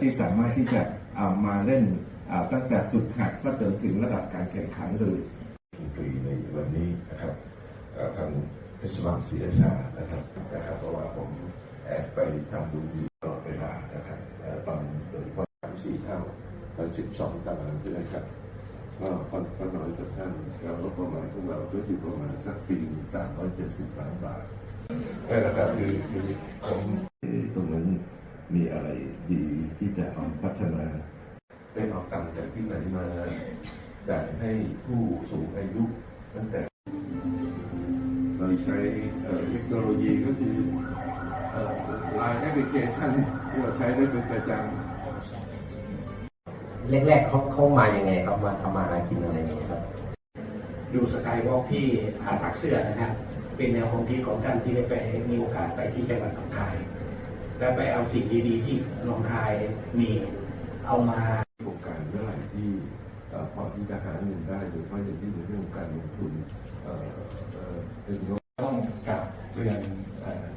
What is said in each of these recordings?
ที่สามารถที่จะเอามาเล่นอ่าตั้งแต่ฝึกหัดก็จนถึงระดับการแข่งขันเลยดนตรีในวันนี้นะครับเอ่อทางเพชรบังศรีราชานะครับนะครับเพราะว่าผมแอบไปทำดูอยู่ตลอดเวลานะครับเอ่อตอนโดยเฉพาะสามสี่เท่าตอนสิบสองตารางใช่ไหมครับก็ค่อนข้างน้อยกับท่านเราลดประมาณของเราก็อยู่ประมาณสักปีสามร้อยเจ็ดสิบล้านบาทนี่แหละครับคือคือผมตรงนั้น มีอะไรดีที่จะเอาพัฒนาเป็นเอาตังค์จากที่ไหนมาจ่ายให้ผู้สูงอายุตั้งแต่ เราใช้เทคโนโลยีก็คือไลน์แอปพลิเคชันที่เราใช้ได้เป็นประจำแรกๆเขาเข้ามายังไงครับมาทำมาหากินอะไรอย่างเงี้ยครับ ดูสกายวอล์กที่หาดปักเสื้อนะครับ เป็นแนวความคิดของท่านที่ได้ไปมีโอกาสไปที่จังหวัดหนองคาย และไปเอาสิ่งดีๆที่หนองคายมีเอามาโครงการเมื่อไหร่ที่พอที่จะหาเงินได้โดยเฉพาะอย่างที่ในเรื่องของการลงทุนเอ่อเอ่อเป็นต้องกลับเรียน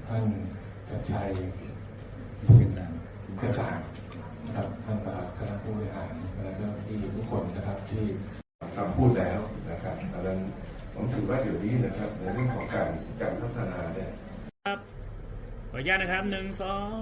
ท่านชัดชัยบุญกระจ่างนะครับท่านประธานคณะผู้บริหารและเจ้าหน้าที่ทุกคนนะครับที่คำพูดแล้วนะครับดังนั้นผมถือว่าเดี๋ยวนี้นะครับในเรื่องของการการพัฒนา ออนุญาตนะครับหนึ่งสอง